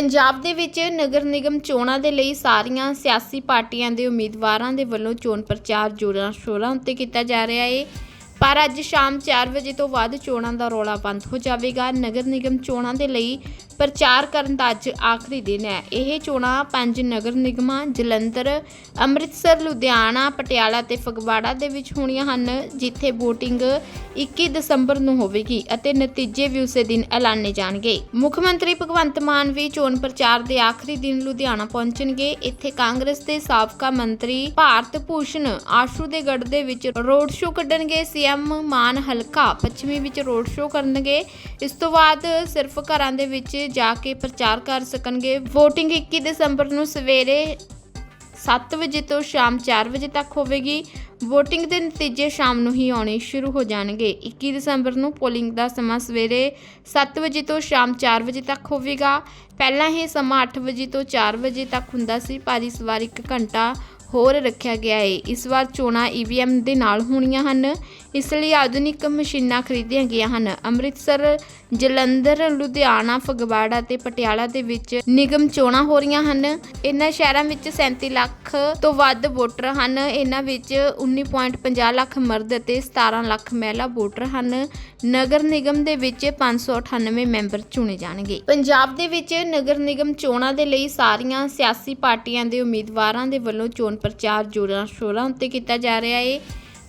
ਪੰਜਾਬ ਦੇ ਵਿੱਚ ਨਗਰ ਨਿਗਮ ਚੋਣਾਂ ਦੇ ਲਈ ਸਾਰੀਆਂ ਸਿਆਸੀ ਪਾਰਟੀਆਂ ਦੇ ਉਮੀਦਵਾਰਾਂ ਦੇ ਵੱਲੋਂ ਚੋਣ ਪ੍ਰਚਾਰ ਜੋਰਾਂ ਸ਼ੋਰਾਂ ਉੱਤੇ ਕੀਤਾ ਜਾ ਰਿਹਾ ਹੈ ਪਰ ਅੱਜ ਸ਼ਾਮ 4 ਵਜੇ ਤੋਂ ਬਾਅਦ ਚੋਣਾਂ ਦਾ ਰੌਲਾ ਬੰਦ ਹੋ ਜਾਵੇਗਾ। ਨਗਰ ਨਿਗਮ ਚੋਣਾਂ ਦੇ ਲਈ ਪ੍ਰਚਾਰ ਕਰਨ ਦਾ ਅੱਜ ਆਖਰੀ ਦਿਨ ਹੈ। ਇਹ ਚੋਣਾਂ ਪੰਜ ਨਗਰ ਨਿਗਮਾਂ, ਜਲੰਧਰ, ਅੰਮ੍ਰਿਤਸਰ, ਲੁਧਿਆਣਾ, ਪਟਿਆਲਾ ਤੇ ਫਗਵਾੜਾ ਦੇ ਵਿੱਚ ਹੋਣੀਆਂ ਹਨ, ਜਿੱਥੇ VOTING 21 ਦਸੰਬਰ ਨੂੰ ਹੋਵੇਗੀ ਅਤੇ ਨਤੀਜੇ ਵੀ ਉਸੇ ਦਿਨ ਐਲਾਨੇ ਜਾਣਗੇ। ਮੁੱਖ ਮੰਤਰੀ ਭਗਵੰਤ ਮਾਨ ਵੀ ਚੋਣ ਪ੍ਰਚਾਰ ਦੇ ਆਖਰੀ ਦਿਨ ਲੁਧਿਆਣਾ ਪਹੁੰਚਣਗੇ। ਇੱਥੇ ਕਾਂਗਰਸ ਦੇ ਸਾਬਕਾ ਮੰਤਰੀ ਭਾਰਤ ਭੂਸ਼ਣ ਆਸ਼ੂ ਦੇ ਗੜ ਦੇ ਵਿੱਚ ਰੋਡ ਸ਼ੋਅ ਕੱਢਣਗੇ। ਐਮ ਮਾਨ ਹਲਕਾ ਪੱਛਮੀ ਵਿੱਚ ਰੋਡ ਸ਼ੋਅ ਕਰਨਗੇ। ਇਸ ਤੋਂ ਬਾਅਦ ਸਿਰਫ ਘਰਾਂ ਦੇ ਵਿੱਚ ਜਾ ਕੇ ਪ੍ਰਚਾਰ ਕਰ ਸਕਣਗੇ। VOTING 21 ਦਸੰਬਰ ਨੂੰ ਸਵੇਰੇ 7 ਵਜੇ ਤੋਂ ਸ਼ਾਮ 4 ਵਜੇ ਤੱਕ ਹੋਵੇਗੀ। VOTING ਦੇ ਨਤੀਜੇ ਸ਼ਾਮ ਨੂੰ ਹੀ ਆਉਣੇ ਸ਼ੁਰੂ ਹੋ ਜਾਣਗੇ। 21 ਦਸੰਬਰ ਨੂੰ ਪੋਲਿੰਗ ਦਾ ਸਮਾਂ ਸਵੇਰੇ 7 ਵਜੇ ਤੋਂ ਸ਼ਾਮ 4 ਵਜੇ ਤੱਕ ਹੋਵੇਗਾ। ਪਹਿਲਾਂ ਇਹ ਸਮਾਂ 8 ਵਜੇ ਤੋਂ 4 ਵਜੇ ਤੱਕ ਹੁੰਦਾ ਸੀ, ਪਰ ਇਸ ਵਾਰ 1 ਘੰਟਾ ਹੋਰ ਰੱਖਿਆ ਗਿਆ ਹੈ ਇਸ ਵਾਰ ਚੋਣਾਂ EVM ਦੇ ਨਾਲ ਹੋਣੀਆਂ ਹਨ। ਇਸ ਲਈ ਆਧੁਨਿਕ ਮਸ਼ੀਨਾਂ ਖਰੀਦੀਆਂ ਗਈਆਂ ਹਨ। ਅੰਮ੍ਰਿਤਸਰ, ਜਲੰਧਰ, ਲੁਧਿਆਣਾ, ਫਗਵਾੜਾ ਅਤੇ ਪਟਿਆਲਾ ਦੇ ਵਿੱਚ ਨਿਗਮ ਚੋਣਾਂ ਹੋ ਰਹੀਆਂ ਹਨ। ਇਹਨਾਂ ਸ਼ਹਿਰਾਂ ਵਿੱਚ 37 ਲੱਖ ਤੋਂ ਵੱਧ ਵੋਟਰ ਹਨ। ਇਹਨਾਂ ਵਿੱਚ 19.50 ਲੱਖ ਮਰਦ ਅਤੇ 17 ਲੱਖ ਮਹਿਲਾ ਵੋਟਰ ਹਨ। ਨਗਰ ਨਿਗਮ ਦੇ ਵਿੱਚ 598 ਮੈਂਬਰ ਚੁਣੇ ਜਾਣਗੇ। ਪੰਜਾਬ ਦੇ ਵਿੱਚ ਨਗਰ ਨਿਗਮ ਚੋਣਾਂ ਦੇ ਲਈ ਸਾਰੀਆਂ ਸਿਆਸੀ ਪਾਰਟੀਆਂ ਦੇ ਉਮੀਦਵਾਰਾਂ ਦੇ ਵੱਲੋਂ ਚੋਣ ਪ੍ਰਚਾਰ ਜੋਰਾਂ ਸ਼ੋਰਾਂ ਉੱਤੇ ਕੀਤਾ ਜਾ ਰਿਹਾ ਹੈ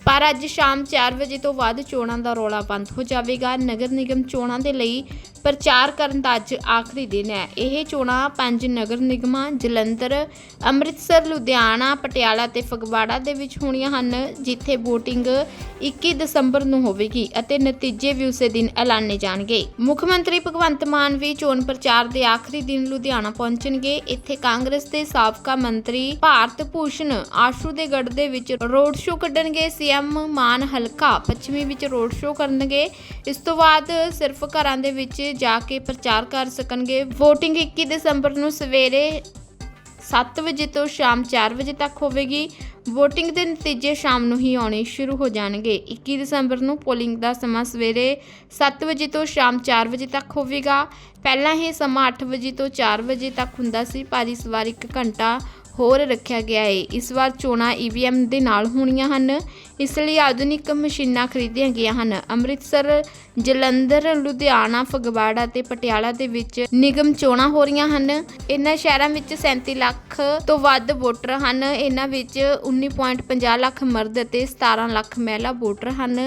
ਪਰ ਅੱਜ ਸ਼ਾਮ 4 ਵਜੇ ਤੋਂ ਬਾਅਦ ਚੋਣਾਂ ਦਾ ਰੌਲਾ ਬੰਦ ਹੋ ਜਾਵੇਗਾ। ਨਗਰ ਨਿਗਮ ਚੋਣਾਂ ਦੇ ਲਈ ਪ੍ਰਚਾਰ ਕਰਨ ਦਾ ਅੱਜ ਆਖਰੀ ਦਿਨ ਹੈ। ਇਹ ਚੋਣਾਂ ਪੰਜ ਨਗਰ ਨਿਗਮਾਂ, ਜਲੰਧਰ, ਅੰਮ੍ਰਿਤਸਰ, ਲੁਧਿਆਣਾ, ਪਟਿਆਲਾ ਤੇ ਫਗਵਾੜਾ ਦੇ ਵਿੱਚ ਹੋਣੀਆਂ ਹਨ, ਜਿੱਥੇ VOTING 21 ਦਸੰਬਰ ਨੂੰ ਹੋਵੇਗੀ ਅਤੇ ਨਤੀਜੇ ਵੀ ਉਸੇ ਦਿਨ ਐਲਾਨੇ ਜਾਣਗੇ। ਮੁੱਖ ਮੰਤਰੀ ਭਗਵੰਤ ਮਾਨ ਵੀ ਚੋਣ ਪ੍ਰਚਾਰ ਦੇ ਆਖਰੀ ਦਿਨ ਲੁਧਿਆਣਾ ਪਹੁੰਚਣਗੇ। ਇੱਥੇ ਕਾਂਗਰਸ ਦੇ ਸਾਬਕਾ ਮੰਤਰੀ ਭਾਰਤ ਭੂਸ਼ਣ ਆਸ਼ੂ ਦੇ ਗੜ ਦੇ ਵਿੱਚ ਰੋਡ ਸ਼ੋਅ ਕੱਢਣਗੇ। ਸੀ ਸੀਐਮ ਮਾਨ ਹਲਕਾ ਪੱਛਮੀ ਵਿੱਚ ਰੋਡ ਸ਼ੋਅ ਕਰਨਗੇ। ਇਸ ਤੋਂ ਬਾਅਦ ਸਿਰਫ ਘਰਾਂ ਦੇ ਵਿੱਚ ਜਾ ਕੇ ਪ੍ਰਚਾਰ ਕਰ ਸਕਣਗੇ। VOTING 21 ਦਸੰਬਰ ਨੂੰ ਸਵੇਰੇ 7 ਵਜੇ ਤੋਂ ਸ਼ਾਮ 4 ਵਜੇ ਤੱਕ ਹੋਵੇਗੀ। VOTING ਦੇ ਨਤੀਜੇ ਸ਼ਾਮ ਨੂੰ ਹੀ ਆਉਣੇ ਸ਼ੁਰੂ ਹੋ ਜਾਣਗੇ। 21 ਦਸੰਬਰ ਨੂੰ ਪੋਲਿੰਗ ਦਾ ਸਮਾਂ ਸਵੇਰੇ 7 ਵਜੇ ਤੋਂ ਸ਼ਾਮ 4 ਵਜੇ ਤੱਕ ਹੋਵੇਗਾ। ਪਹਿਲਾਂ ਇਹ ਸਮਾਂ 8 ਵਜੇ ਤੋਂ 4 ਵਜੇ ਤੱਕ ਹੁੰਦਾ ਸੀ, ਪਰ ਇਸ ਵਾਰ 1 ਘੰਟਾ ਹੋਰ ਰੱਖਿਆ ਗਿਆ ਹੈ ਇਸ ਵਾਰ ਚੋਣਾਂ EVM ਦੇ ਨਾਲ ਹੋਣੀਆਂ ਹਨ। ਇਸ ਲਈ ਆਧੁਨਿਕ ਮਸ਼ੀਨਾਂ ਖਰੀਦੀਆਂ ਗਈਆਂ ਹਨ। ਅੰਮ੍ਰਿਤਸਰ, ਜਲੰਧਰ, ਲੁਧਿਆਣਾ, ਫਗਵਾੜਾ ਤੇ ਪਟਿਆਲਾ ਦੇ ਵਿੱਚ ਨਿਗਮ ਚੋਣਾਂ ਹੋ ਰਹੀਆਂ ਹਨ। ਇਹਨਾਂ ਸ਼ਹਿਰਾਂ ਵਿੱਚ 37 ਲੱਖ ਤੋਂ ਵੱਧ ਵੋਟਰ ਹਨ। ਇਹਨਾਂ ਵਿੱਚ 19.50 ਲੱਖ ਮਰਦ ਅਤੇ 17 ਲੱਖ ਮਹਿਲਾ ਵੋਟਰ ਹਨ।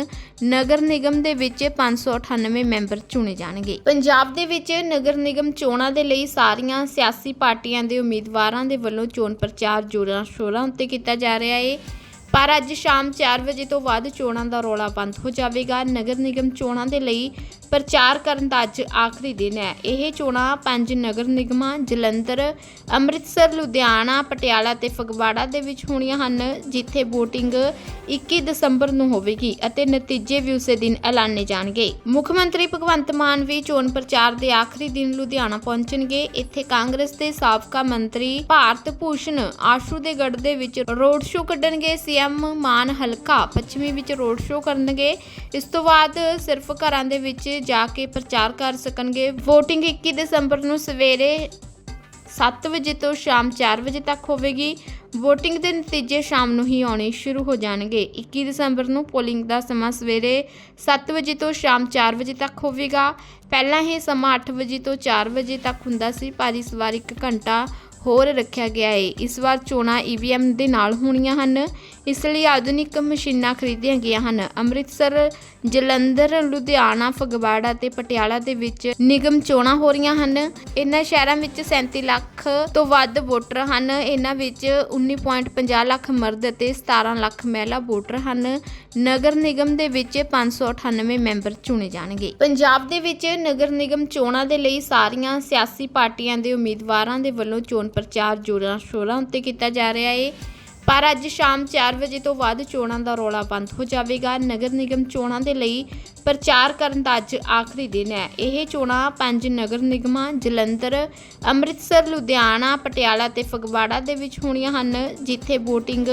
ਨਗਰ ਨਿਗਮ ਦੇ ਵਿੱਚ 598 ਮੈਂਬਰ ਚੁਣੇ ਜਾਣਗੇ। ਪੰਜਾਬ ਦੇ ਵਿੱਚ ਨਗਰ ਨਿਗਮ ਚੋਣਾਂ ਦੇ ਲਈ ਸਾਰੀਆਂ ਸਿਆਸੀ ਪਾਰਟੀਆਂ ਦੇ ਉਮੀਦਵਾਰਾਂ ਦੇ ਵੱਲੋਂ ਚੋਣ ਪ੍ਰਚਾਰ ਜੋਰਾਂ ਸ਼ੋਰਾਂ ਉੱਤੇ ਕੀਤਾ ਜਾ ਰਿਹਾ ਹੈ ਪਰ ਅੱਜ ਸ਼ਾਮ 4 ਵਜੇ ਤੋਂ ਬਾਅਦ ਚੋਣਾਂ ਦਾ ਰੌਲਾ ਬੰਦ ਹੋ ਜਾਵੇਗਾ। ਨਗਰ ਨਿਗਮ ਚੋਣਾਂ ਦੇ ਲਈ ਪ੍ਰਚਾਰ ਕਰਨ ਦਾ ਅੱਜ ਆਖਰੀ ਦਿਨ ਹੈ। ਇਹ ਚੋਣਾਂ ਪੰਜ ਨਗਰ ਨਿਗਮਾਂ, ਜਲੰਧਰ, ਅੰਮ੍ਰਿਤਸਰ, ਲੁਧਿਆਣਾ, ਪਟਿਆਲਾ ਤੇ ਫਗਵਾੜਾ ਦੇ ਵਿੱਚ ਹੋਣੀਆਂ ਹਨ, ਜਿੱਥੇ VOTING 21 ਦਸੰਬਰ ਨੂੰ ਹੋਵੇਗੀ ਅਤੇ ਨਤੀਜੇ ਵੀ ਉਸੇ ਦਿਨ ਐਲਾਨੇ ਜਾਣਗੇ। ਮੁੱਖ ਮੰਤਰੀ ਭਗਵੰਤ ਮਾਨ ਵੀ ਚੋਣ ਪ੍ਰਚਾਰ ਦੇ ਆਖਰੀ ਦਿਨ ਲੁਧਿਆਣਾ ਪਹੁੰਚਣਗੇ। ਇੱਥੇ ਕਾਂਗਰਸ ਦੇ ਸਾਬਕਾ ਮੰਤਰੀ ਭਾਰਤ ਭੂਸ਼ਣ ਆਸ਼ੂ ਦੇ ਗੜ ਦੇ ਵਿੱਚ ਰੋਡ ਸ਼ੋਅ ਕੱਢਣਗੇ। ਸੀਐਮ ਐਮ ਮਾਨ ਹਲਕਾ ਪੱਛਮੀ ਵਿੱਚ ਰੋਡ ਸ਼ੋਅ ਕਰਨਗੇ। ਇਸ ਤੋਂ ਬਾਅਦ ਸਿਰਫ ਘਰਾਂ ਦੇ ਵਿੱਚ ਜਾ ਕੇ ਪ੍ਰਚਾਰ ਕਰ ਸਕਣਗੇ। VOTING 21 ਦਸੰਬਰ ਨੂੰ ਸਵੇਰੇ 7 ਵਜੇ ਤੋਂ ਸ਼ਾਮ 4 ਵਜੇ ਤੱਕ ਹੋਵੇਗੀ। VOTING ਦੇ ਨਤੀਜੇ ਸ਼ਾਮ ਨੂੰ ਹੀ ਆਉਣੇ ਸ਼ੁਰੂ ਹੋ ਜਾਣਗੇ। 21 ਦਸੰਬਰ ਨੂੰ ਪੋਲਿੰਗ ਦਾ ਸਮਾਂ ਸਵੇਰੇ 7 ਵਜੇ ਤੋਂ ਸ਼ਾਮ 4 ਵਜੇ ਤੱਕ ਹੋਵੇਗਾ। ਪਹਿਲਾਂ ਇਹ ਸਮਾਂ 8 ਵਜੇ ਤੋਂ 4 ਵਜੇ ਤੱਕ ਹੁੰਦਾ ਸੀ, ਪਰ ਇਸ ਵਾਰ 1 ਘੰਟਾ ਹੋਰ ਰੱਖਿਆ ਗਿਆ ਹੈ ਇਸ ਵਾਰ ਚੋਣਾਂ EVM ਦੇ ਨਾਲ ਹੋਣੀਆਂ ਹਨ। ਇਸ ਲਈ ਆਧੁਨਿਕ ਮਸ਼ੀਨਾਂ ਖਰੀਦੀਆਂ ਗਈਆਂ ਹਨ। ਅੰਮ੍ਰਿਤਸਰ, ਜਲੰਧਰ, ਲੁਧਿਆਣਾ, ਫਗਵਾੜਾ ਤੇ ਪਟਿਆਲਾ ਦੇ ਵਿੱਚ ਨਿਗਮ ਚੋਣਾਂ ਹੋ ਰਹੀਆਂ ਹਨ। ਇਹਨਾਂ ਸ਼ਹਿਰਾਂ ਵਿੱਚ 37 ਲੱਖ ਤੋਂ ਵੱਧ ਵੋਟਰ ਹਨ। ਇਹਨਾਂ ਵਿੱਚ 19.50 ਲੱਖ ਮਰਦ ਅਤੇ 17 ਲੱਖ ਮਹਿਲਾ ਵੋਟਰ ਹਨ। ਨਗਰ ਨਿਗਮ ਦੇ ਵਿੱਚ 598 ਮੈਂਬਰ ਚੁਣੇ ਜਾਣਗੇ। ਪੰਜਾਬ ਦੇ ਵਿੱਚ ਨਗਰ ਨਿਗਮ ਚੋਣਾਂ ਦੇ ਲਈ ਸਾਰੀਆਂ ਸਿਆਸੀ ਪਾਰਟੀਆਂ ਦੇ ਉਮੀਦਵਾਰਾਂ ਦੇ ਵੱਲੋਂ ਚੋਣ ਪ੍ਰਚਾਰ ਜੋਰਾਂ ਸ਼ੋਰਾਂ ਉੱਤੇ ਕੀਤਾ ਜਾ ਰਿਹਾ ਹੈ ਪਰ ਅੱਜ ਸ਼ਾਮ 4 ਵਜੇ ਤੋਂ ਬਾਅਦ ਚੋਣਾਂ ਦਾ ਰੌਲਾ ਬੰਦ ਹੋ ਜਾਵੇਗਾ। ਨਗਰ ਨਿਗਮ ਚੋਣਾਂ ਦੇ ਲਈ ਪ੍ਰਚਾਰ ਕਰਨ ਦਾ ਅੱਜ ਆਖਰੀ ਦਿਨ ਹੈ। ਇਹ ਚੋਣਾਂ ਪੰਜ ਨਗਰ ਨਿਗਮਾਂ, ਜਲੰਧਰ, ਅੰਮ੍ਰਿਤਸਰ, ਲੁਧਿਆਣਾ, ਪਟਿਆਲਾ ਤੇ ਫਗਵਾੜਾ ਦੇ ਵਿੱਚ ਹੋਣੀਆਂ ਹਨ, ਜਿੱਥੇ VOTING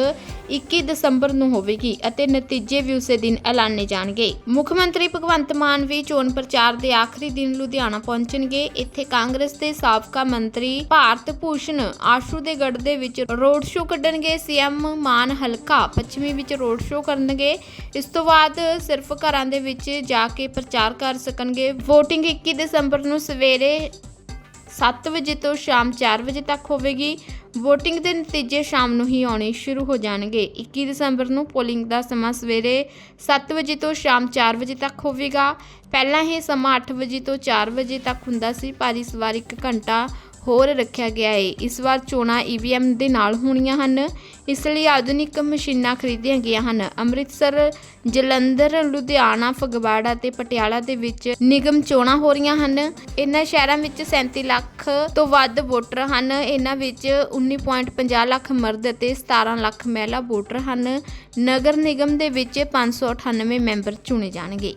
21 ਦਸੰਬਰ ਨੂੰ ਹੋਵੇਗੀ ਅਤੇ ਨਤੀਜੇ ਵੀ ਉਸੇ ਦਿਨ ਐਲਾਨੇ ਜਾਣਗੇ। ਮੁੱਖ ਮੰਤਰੀ ਭਗਵੰਤ ਮਾਨ ਵੀ ਚੋਣ ਪ੍ਰਚਾਰ ਦੇ ਆਖਰੀ ਦਿਨ ਲੁਧਿਆਣਾ ਪਹੁੰਚਣਗੇ। ਇੱਥੇ ਕਾਂਗਰਸ ਦੇ ਸਾਬਕਾ ਮੰਤਰੀ ਭਾਰਤ ਭੂਸ਼ਣ ਆਸ਼ੂ ਦੇ ਗੜ ਦੇ ਵਿੱਚ ਰੋਡ ਸ਼ੋਅ ਕੱਢਣਗੇ। ਸੀਐਮ ਮਾਨ ਹਲਕਾ ਪੱਛਮੀ ਵਿੱਚ ਰੋਡ ਸ਼ੋਅ ਕਰਨਗੇ। ਇਸ ਤੋਂ ਬਾਅਦ ਸਿਰਫ ਘਰਾਂ ਦੇ ਵਿੱਚ ਜਾ ਕੇ ਪ੍ਰਚਾਰ ਕਰ ਸਕਣਗੇ। VOTING 21 ਦਸੰਬਰ ਨੂੰ ਸਵੇਰੇ 7 ਵਜੇ ਤੋਂ ਸ਼ਾਮ 4 ਵਜੇ ਤੱਕ ਹੋਵੇਗੀ। VOTING ਦੇ ਨਤੀਜੇ ਸ਼ਾਮ ਨੂੰ ਹੀ ਆਉਣੇ ਸ਼ੁਰੂ ਹੋ ਜਾਣਗੇ। 21 ਦਸੰਬਰ ਨੂੰ ਪੋਲਿੰਗ ਦਾ ਸਮਾਂ ਸਵੇਰੇ 7 ਵਜੇ ਤੋਂ ਸ਼ਾਮ 4 ਵਜੇ ਤੱਕ ਹੋਵੇਗਾ। ਪਹਿਲਾਂ ਇਹ ਸਮਾਂ 8 ਵਜੇ ਤੋਂ 4 ਵਜੇ ਤੱਕ ਹੁੰਦਾ ਸੀ। ਪਰ ਇਸ ਵਾਰ 1 ਘੰਟਾ ਹੋਰ ਰੱਖਿਆ ਗਿਆ ਹੈ ਇਸ ਵਾਰ ਚੋਣਾਂ EVM ਦੇ ਨਾਲ ਹੋਣੀਆਂ ਹਨ। ਇਸ ਲਈ ਆਧੁਨਿਕ ਮਸ਼ੀਨਾਂ ਖਰੀਦੀਆਂ ਗਈਆਂ ਹਨ। ਅੰਮ੍ਰਿਤਸਰ, ਜਲੰਧਰ, ਲੁਧਿਆਣਾ, ਫਗਵਾੜਾ ਤੇ ਪਟਿਆਲਾ ਦੇ ਵਿੱਚ ਨਿਗਮ ਚੋਣਾਂ ਹੋ ਰਹੀਆਂ ਹਨ। ਇਹਨਾਂ ਸ਼ਹਿਰਾਂ ਵਿੱਚ 37 ਲੱਖ ਤੋਂ ਵੱਧ ਵੋਟਰ ਹਨ। ਇਹਨਾਂ ਵਿੱਚ 19.50 ਲੱਖ ਮਰਦ ਅਤੇ 17 ਲੱਖ ਮਹਿਲਾ ਵੋਟਰ ਹਨ। ਨਗਰ ਨਿਗਮ ਦੇ ਵਿੱਚ 598 ਮੈਂਬਰ ਚੁਣੇ ਜਾਣਗੇ।